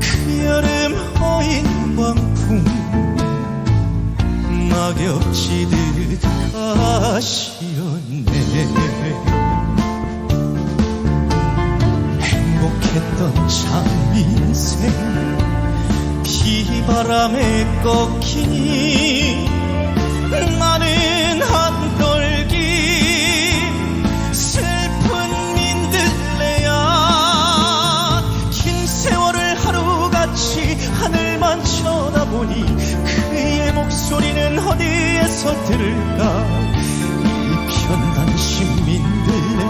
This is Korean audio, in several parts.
그 여름 어인 광풍 낙엽지듯 가시었네. 행복했던 참 인생 비바람에 꺾이니 소리는 어디에서 들을까? 일편단심 민들레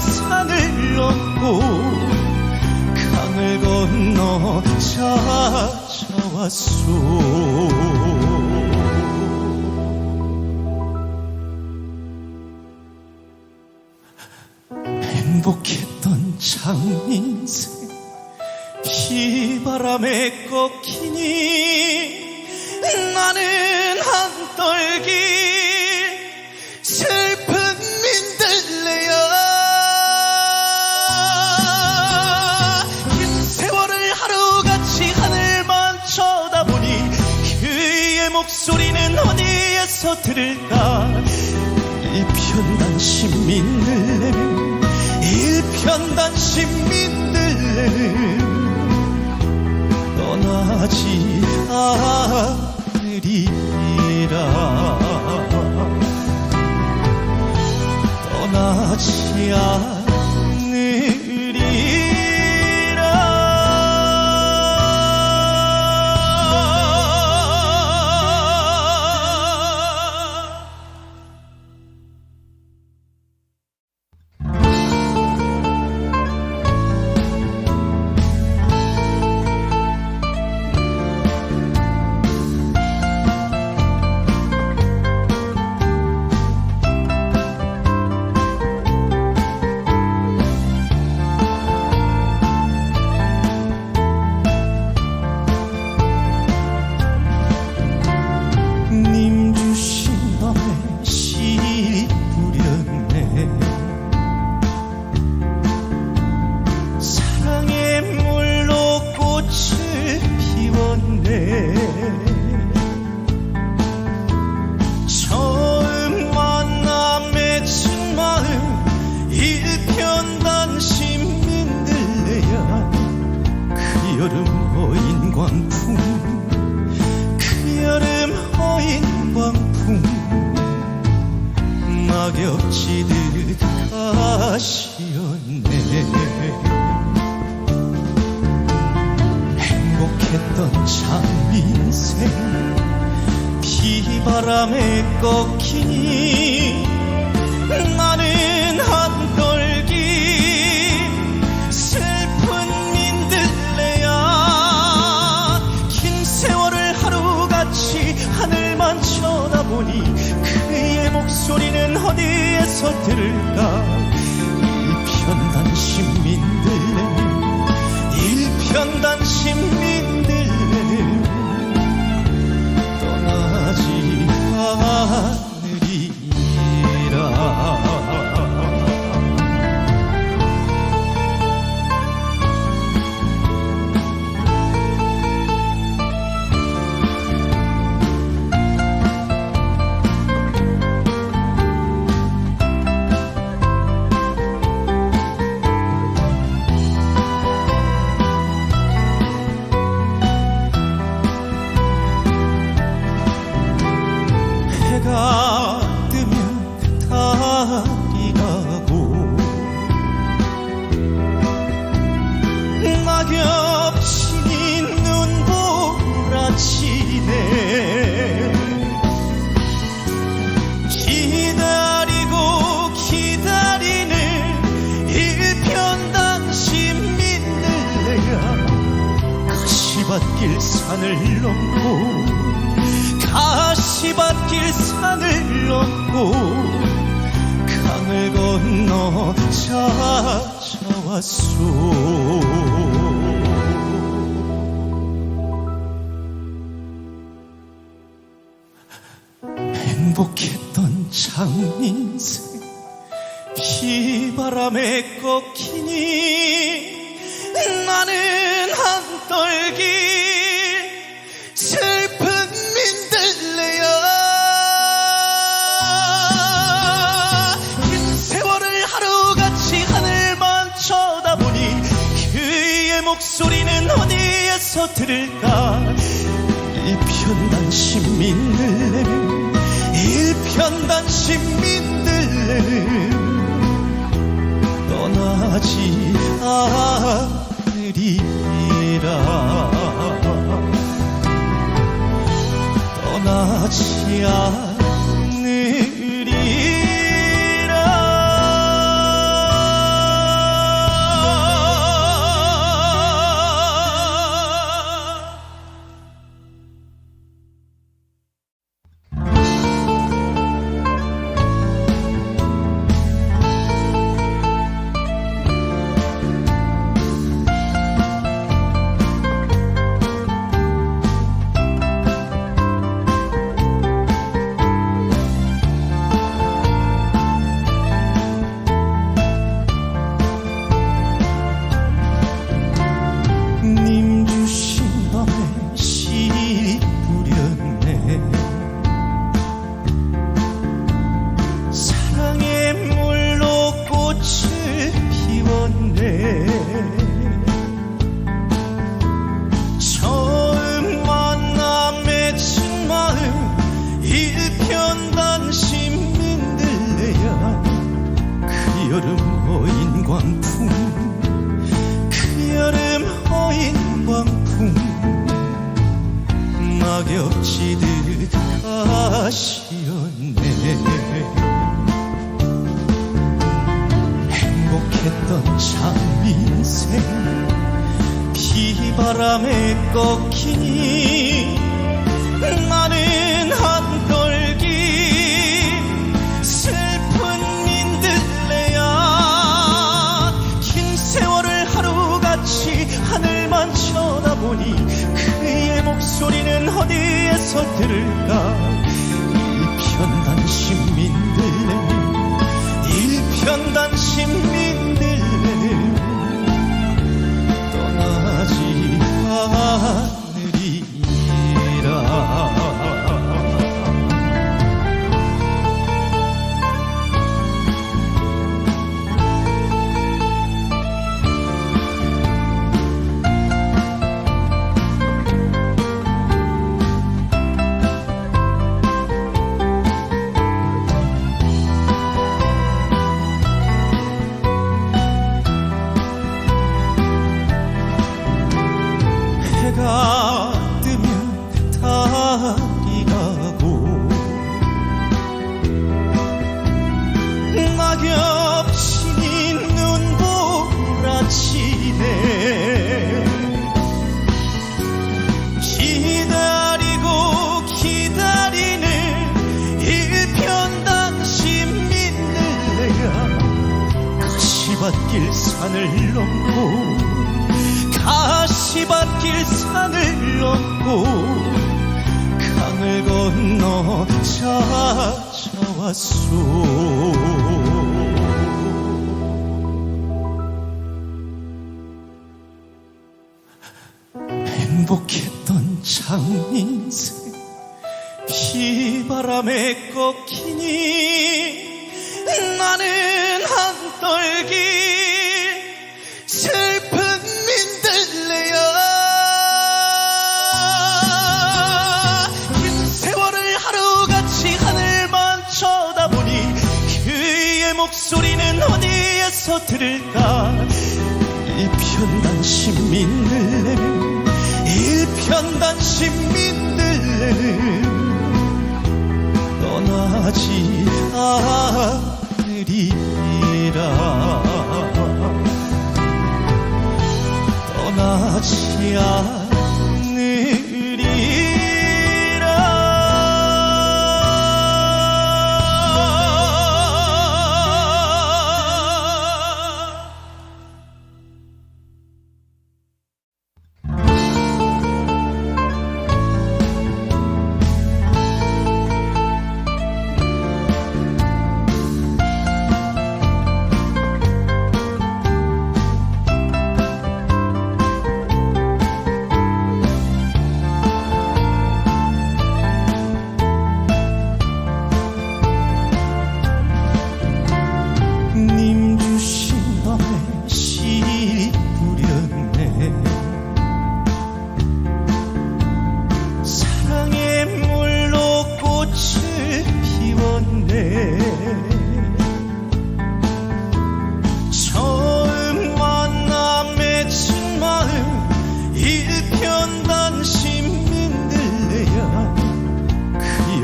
산을 넘고 강을 건너 찾아왔소. 행복했던 참 인생 비바람에 꺾이니 나는 한떨기 들을까? 일편단심 민들레는 일편단심 민들레는 떠나지 않으리라. 떠나지 않으리라 여름 어인 광풍 그 여름 어인 광풍 낙엽지듯 가시었네. 행복했던 참 인생 비바람에 꺾이니 소리는 어디에서 들을까? 일편단심 민들레 넘고 강을 건너 찾아왔소. 행복했던 장인생 비바람에 꺾이니 나는 한떨기 어디에서 들을까? 일편단 시민들레는 일편단 시민들레는 떠나지 않으리라. 떠나지 않으리라 여름 어인 광풍 그 여름 허인 광풍 낙엽 지듯 가시었네. 행복했던 참 인생 비바람에 꺾이니 나는 보니 그의 목소리는 어디에서 들을까? 일편단 시민들레 넘고 강을 건너 찾아왔소. 행복했던 장인생 비바람에 꺾이니 나는 한떨기 어디에서 들을까 일편단 시민들레는 일편 편단 시민들은 떠나지 않으리라. 떠나지 않으리라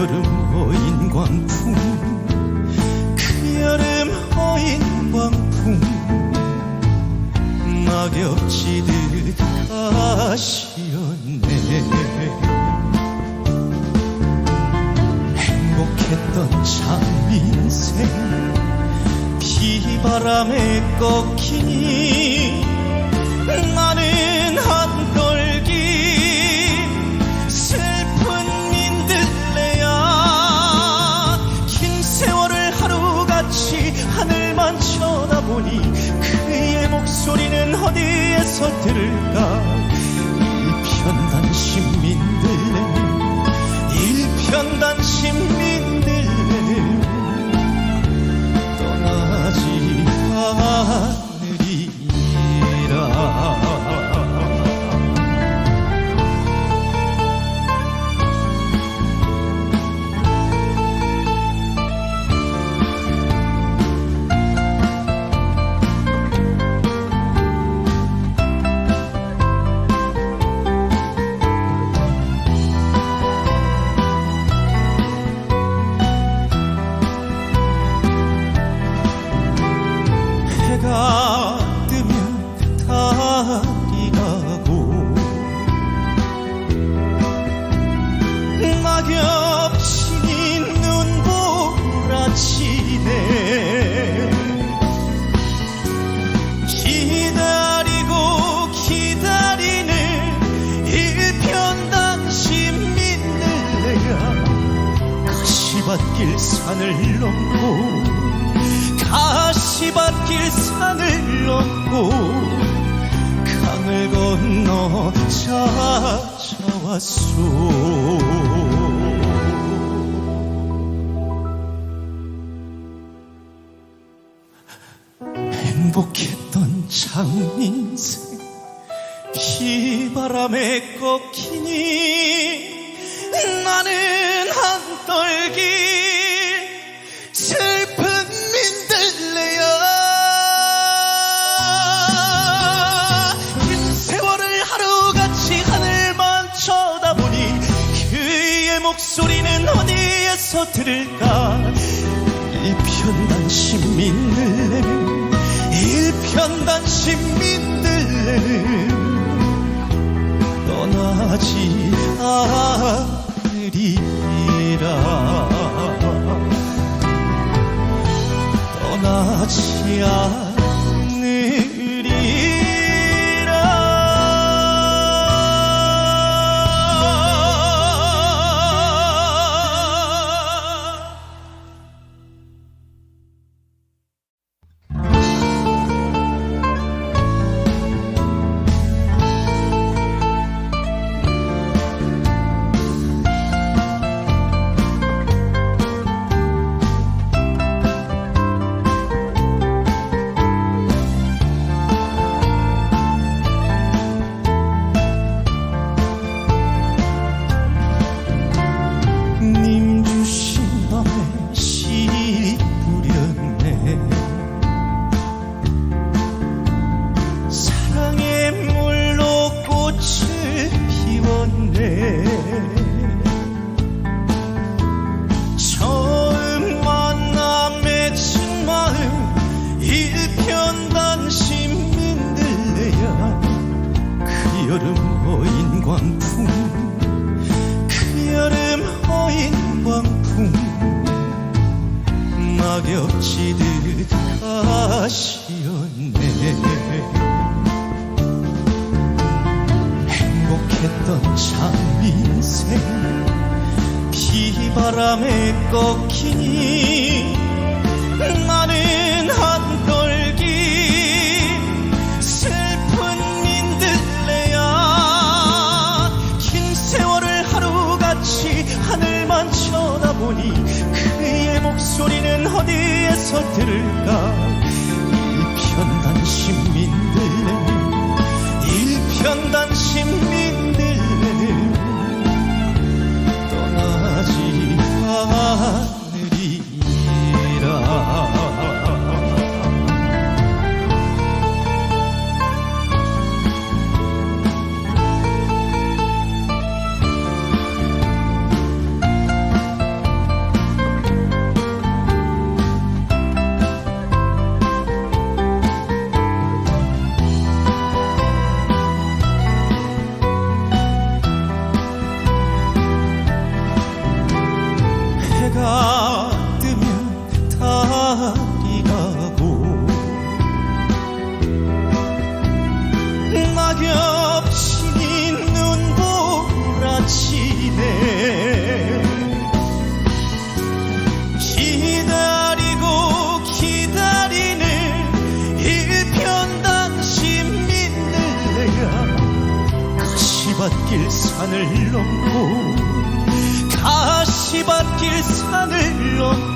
여름 어인 광풍 그 여름 어인 광풍 낙엽 지듯 가시었네. 행복했던 참 인생 비바람에 꺾이니 나는 소리는 어디에서 들을까? 일편단 시민들레 산을 넘고 가시밭길 산을 넘고 강을 건너 찾아왔소. 행복했던 참 인생 비바람에 꺾이니 나는 한떨기 서 들을까? 일편단 시민들레는 일편단 시민들레는 떠나지 않으리라. 떠나지 않으리라 여름 허인 광풍. 그 여름 허인 광풍. 낙엽지듯 가시었네. 행복했던 참 인생 비바람에 꺾이니. 나는 보니 그의 목소리는 어디에서 들을까? 일편단심 민들레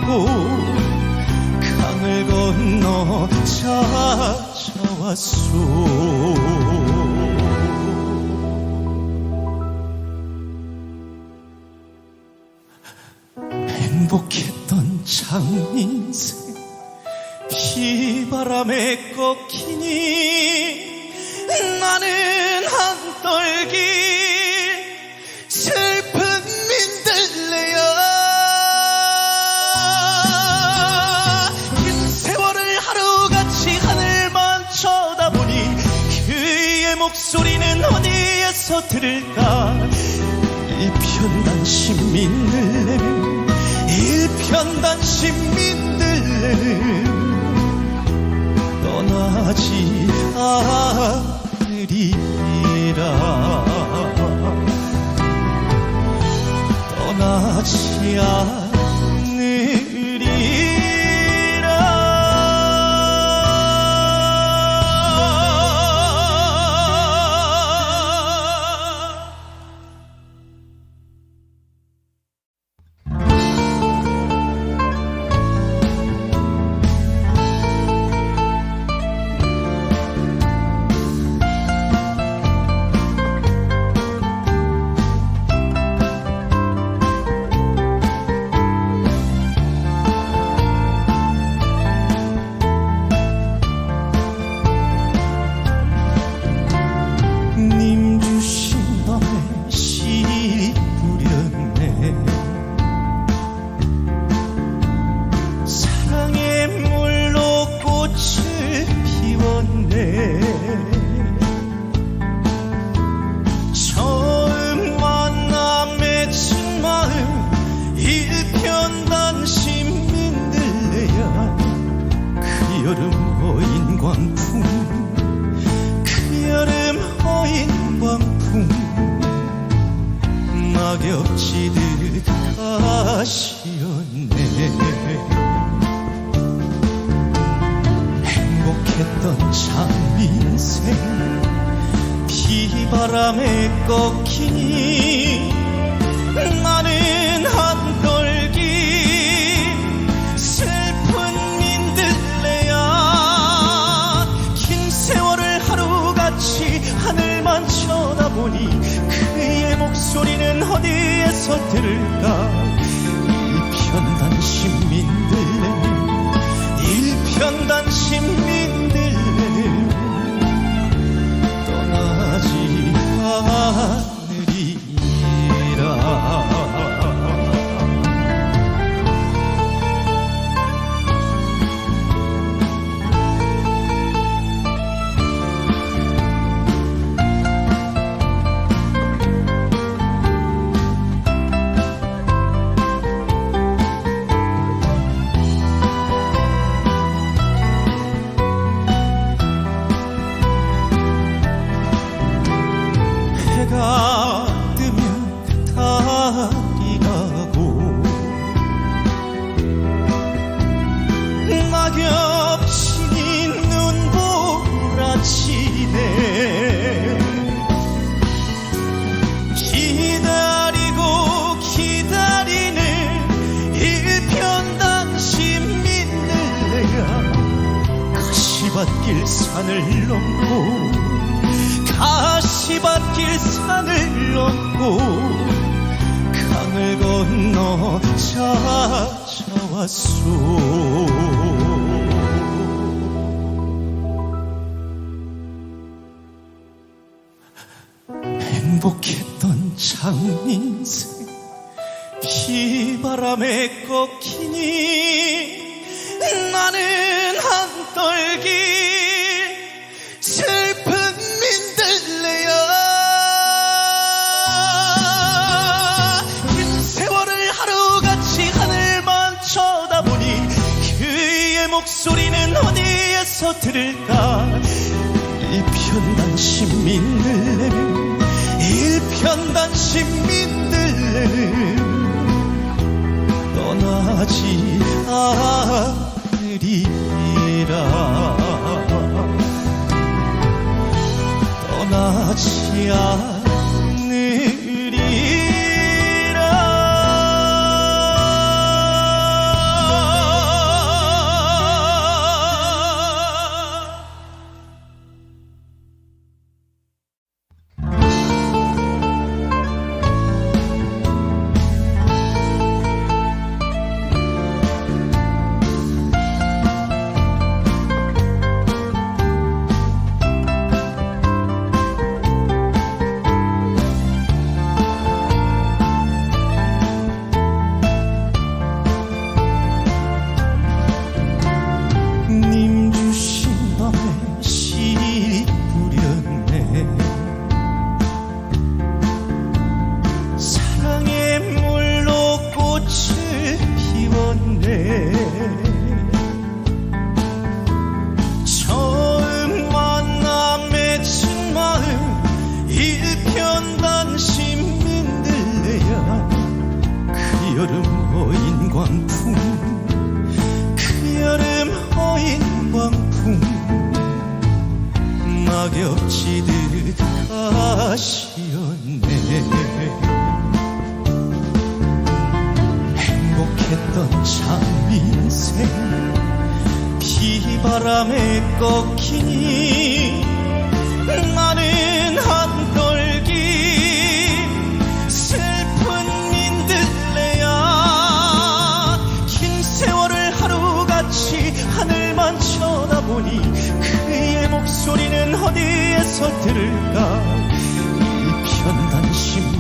넘고 강을 건너 찾아왔소. 행복했던 참 인생 비바람에 꺾이니 나는 한떨기 어디에서 들을까? 일편단심 민들레는 일편단심 민들레는 떠나지 않으리라. 떠나지 않으리라 여름 허인 광풍 그 여름 허인 광풍 낙엽지듯 가시었네. 행복했던 참 인생 비바람에 꺾이니 보니 그의 목소리는 어디에서 들을까? 일편단심 민들레 산을 넘고 강을 건너 찾아왔소. 행복했던 장인생 비바람에 꺾이니 나는 한떨기 어디에서 들을까? 일편단심 민들레는 일편단심 민들레는 떠나지 않으리라. 떠나지 않으리라 여름 어인 광풍 그 여름 어인 광풍 낙엽지듯 가시었네. 행복했던 참 인생 비바람에 꺾이니 나 소리는 어디에서 들을까? 이편 단심